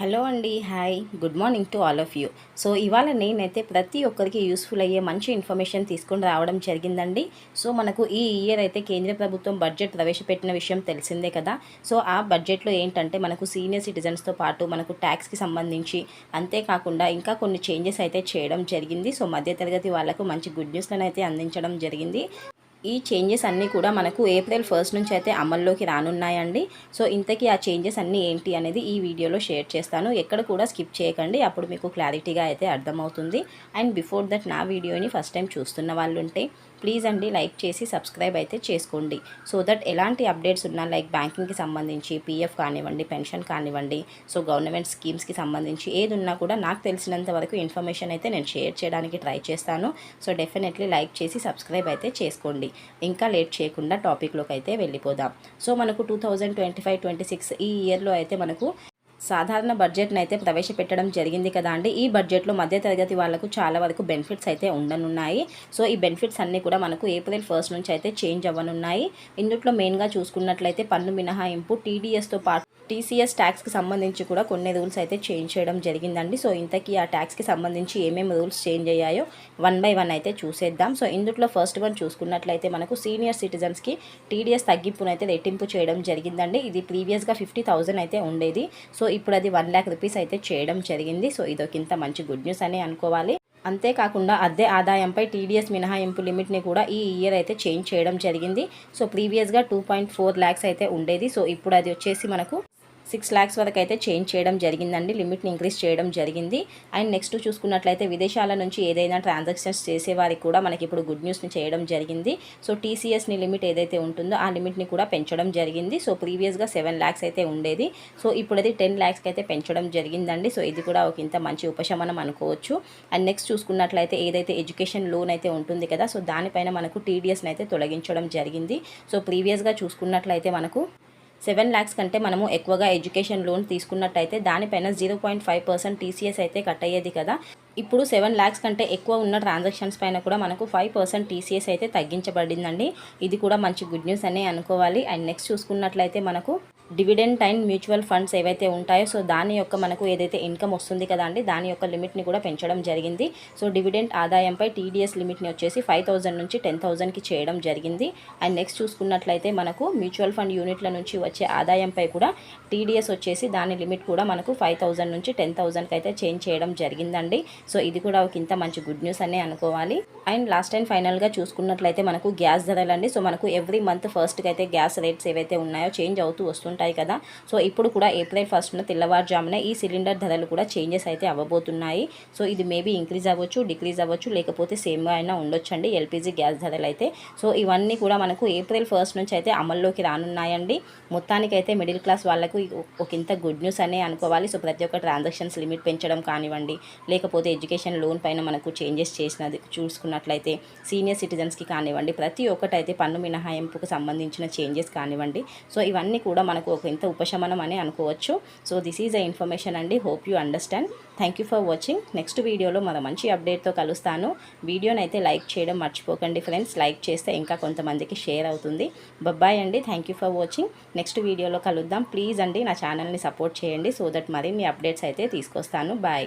Hello అండి hi. Good morning to all of you. So ఇవాళ నేనైతే ప్రతి ఒక్కరికి యూస్ఫుల్ అయ్యే మంచి ఇన్ఫర్మేషన్ తీసుకొని రావడం జరిగిందండి. సో మనకు ఈ ఇయర్ అయితే కేంద్ర ప్రభుత్వం బడ్జెట్ ప్రవేశపెట్టిన విషయం తెలిసిందే కదా. సో ఆ బడ్జెట్లో ఏంటంటే మనకు సీనియర్ సిటిజన్స్తో పాటు మనకు ట్యాక్స్కి సంబంధించి అంతేకాకుండా ఇంకా కొన్ని చేంజెస్ అయితే చేయడం జరిగింది. సో మధ్యతరగతి వాళ్ళకు మంచి గుడ్ న్యూస్లను అయితే అందించడం జరిగింది. ఈ చేంజెస్ అన్నీ కూడా మనకు ఏప్రిల్ ఫస్ట్ నుంచి అయితే అమల్లోకి రానున్నాయండి. సో ఇంతకీ ఆ చేంజెస్ అన్నీ ఏంటి అనేది ఈ వీడియోలో షేర్ చేస్తాను. ఎక్కడ కూడా స్కిప్ చేయకండి. అప్పుడు మీకు క్లారిటీగా అయితే అర్థమవుతుంది. అండ్ బిఫోర్ దట్ నా వీడియోని ఫస్ట్ టైం చూస్తున్న వాళ్ళు ఉంటే ప్లీజ్ అండి లైక్ చేసి సబ్స్క్రైబ్ అయితే చేసుకోండి. సో దట్ ఎలాంటి అప్డేట్స్ ఉన్నా లైక్ బ్యాంకింగ్కి సంబంధించి పీఎఫ్ కానివ్వండి పెన్షన్ కానివ్వండి సో గవర్నమెంట్ స్కీమ్స్కి సంబంధించి ఏది ఉన్నా కూడా నాకు తెలిసినంత వరకు ఇన్ఫర్మేషన్ అయితే నేను షేర్ చేయడానికి ట్రై చేస్తాను. సో డెఫినెట్లీ లైక్ చేసి సబ్స్క్రైబ్ అయితే చేసుకోండి. ఇంకా లేట్ చేయకుండా టాపిక్లోకి అయితే వెళ్ళిపోదాం. సో మనకు two thousand twenty five twenty six ఈ ఇయర్లో అయితే మనకు సాధారణ బడ్జెట్ను అయితే ప్రవేశపెట్టడం జరిగింది కదా అండి. ఈ బడ్జెట్లో మధ్యతరగతి వాళ్ళకు చాలా వరకు బెనిఫిట్స్ అయితే ఉండనున్నాయి. సో ఈ బెనిఫిట్స్ అన్నీ కూడా మనకు ఏప్రిల్ ఫస్ట్ నుంచి అయితే చేంజ్ అవ్వనున్నాయి. ఇందులో మెయిన్గా చూసుకున్నట్లయితే పన్ను మినహాయింపు టీడీఎస్తో పాటు టీసీఎస్ ట్యాక్స్కి సంబంధించి కూడా కొన్ని రూల్స్ అయితే చేంజ్ చేయడం జరిగిందండి. సో ఇంతకీ ఆ ట్యాక్స్కి సంబంధించి ఏమేమి రూల్స్ చేంజ్ అయ్యాయో వన్ బై వన్ అయితే చూసేద్దాం. సో ఇందులో ఫస్ట్ వన్ చూసుకున్నట్లయితే మనకు సీనియర్ సిటిజన్స్కి టీడీఎస్ తగ్గింపునైతే రెట్టింపు చేయడం జరిగిందండి. ఇది ప్రీవియస్గా ఫిఫ్టీ థౌజండ్ అయితే ఉండేది. సో ఇప్పుడు అది వన్ ల్యాక్ రూపీస్ అయితే చేయడం జరిగింది. సో ఇదొకింత మంచి గుడ్ న్యూస్ అనే అనుకోవాలి. అంతేకాకుండా అద్దె ఆదాయంపై టీడీఎస్ మినహాయింపు లిమిట్ని కూడా ఈ ఇయర్ అయితే చేంజ్ చేయడం జరిగింది. సో ప్రీవియస్గా టూ పాయింట్ ఫోర్ ల్యాక్స్ అయితే ఉండేది. సో ఇప్పుడు అది వచ్చేసి మనకు సిక్స్ ల్యాక్స్ వరకు అయితే చేంజ్ చేయడం జరిగిందండి. లిమిట్ని ఇంక్రీజ్ చేయడం జరిగింది. అండ్ నెక్స్ట్ చూసుకున్నట్లయితే విదేశాల నుంచి ఏదైనా ట్రాన్సాక్షన్స్ చేసేవారికి కూడా మనకి ఇప్పుడు గుడ్ న్యూస్ని చేయడం జరిగింది. సో టీసీఎస్ని లిమిట్ ఏదైతే ఉంటుందో ఆ లిమిట్ని కూడా పెంచడం జరిగింది. సో ప్రీవియస్గా సెవెన్ ల్యాక్స్ అయితే ఉండేది. సో ఇప్పుడు అది టెన్ ల్యాక్స్కి అయితే పెంచడం జరిగిందండి. సో ఇది కూడా ఒక ఇంత మంచి ఉపశమనం అనుకోవచ్చు. అండ్ నెక్స్ట్ చూసుకున్నట్లయితే ఏదైతే ఎడ్యుకేషన్ లోన్ అయితే ఉంటుంది కదా సో దానిపైన మనకు టీడీఎస్ని అయితే తొలగించడం జరిగింది. సో ప్రీవియస్గా చూసుకున్నట్లయితే మనకు సెవెన్ ల్యాక్స్ కంటే మనము ఎక్కువగా ఎడ్యుకేషన్ లోన్ తీసుకున్నట్టయితే దానిపైన zero point five percent TCS అయితే కట్ అయ్యేది కదా. ఇప్పుడు సెవెన్ ల్యాక్స్ కంటే ఎక్కువ ఉన్న ట్రాన్సాక్షన్స్ పైన కూడా మనకు ఫైవ్ పర్సెంట్ టీసీఎస్ అయితే తగ్గించబడిందండి. ఇది కూడా మంచి గుడ్ న్యూస్ అనే అనుకోవాలి. అండ్ నెక్స్ట్ చూసుకున్నట్లయితే మనకు డివిడెంట్ అండ్ మ్యూచువల్ ఫండ్స్ ఏవైతే ఉంటాయో సో దాని యొక్క మనకు ఏదైతే ఇన్కమ్ వస్తుంది కదా అండి దాని యొక్క లిమిట్ని కూడా పెంచడం జరిగింది. సో డివిడెంట్ ఆదాయంపై టీడీఎస్ లిమిట్ని వచ్చేసి ఫైవ్ నుంచి టెన్ థౌజండ్కి చేయడం జరిగింది. అండ్ నెక్స్ట్ చూసుకున్నట్లయితే మనకు మ్యూచువల్ ఫండ్ యూనిట్ల నుంచి వచ్చే ఆదాయంపై కూడా టీడీఎస్ వచ్చేసి దాని లిమిట్ కూడా మనకు ఫైవ్ థౌజండ్ నుంచి టెన్ థౌజండ్కి అయితే చేంజ్ చేయడం జరిగిందండి. సో ఇది కూడా ఒక ఇంత మంచి గుడ్ న్యూస్ అనే అనుకోవాలి. అండ్ లాస్ట్ టైం ఫైనల్గా చూసుకున్నట్లయితే మనకు గ్యాస్ ధరలండి. సో మనకు ఎవ్రీ మంత్ ఫస్ట్కి అయితే గ్యాస్ రేట్స్ ఏవైతే ఉన్నాయో చేంజ్ అవుతూ ఉంటాయి కదా. సో ఇప్పుడు కూడా ఏప్రిల్ ఫస్ట్న తెల్లవారుజామున ఈ సిలిండర్ ధరలు కూడా చేంజెస్ అయితే అవ్వబోతున్నాయి. సో ఇది మేబీ ఇంక్రీజ్ అవ్వచ్చు డిక్రీజ్ అవ్వచ్చు లేకపోతే సేమ్గా అయినా ఉండొచ్చండి ఎల్పిజి గ్యాస్ ధరలు అయితే. సో ఇవన్నీ కూడా మనకు ఏప్రిల్ ఫస్ట్ నుంచి అయితే అమల్లోకి రానున్నాయండి. మొత్తానికైతే మిడిల్ క్లాస్ వాళ్ళకు ఒక ఇంత గుడ్ న్యూస్ అనే అనుకోవాలి. సో ప్రతి ఒక్క ట్రాన్సాక్షన్స్ లిమిట్ పెంచడం కానివ్వండి లేకపోతే ఎడ్యుకేషన్ లోన్ పైన మనకు చేంజెస్ చేసినది చూసుకున్నట్లయితే సీనియర్ సిటిజన్స్కి కానివ్వండి ప్రతి ఒక్కటైతే పన్ను మినహాయింపుకు సంబంధించిన చేంజెస్ కానివ్వండి. సో ఇవన్నీ కూడా మనకు ఒక ఇంత ఉపశమనం అని అనుకోవచ్చు. So this is a information అండి. Hope you understand thank you for watching next వీడియోలో మన మంచి అప్డేట్తో కలుస్తాను. వీడియోని అయితే లైక్ చేయడం మర్చిపోకండి ఫ్రెండ్స్ లైక్ చేస్తే ఇంకా కొంతమందికి షేర్ అవుతుంది. బబ్బాయ్ అండి. Thank you for watching next వీడియోలో కలుద్దాం. ప్లీజ్ అండి నా ఛానల్ని సపోర్ట్ చేయండి సో దట్ మరిన్ని అప్డేట్స్ అయితే తీసుకొస్తాను. బాయ్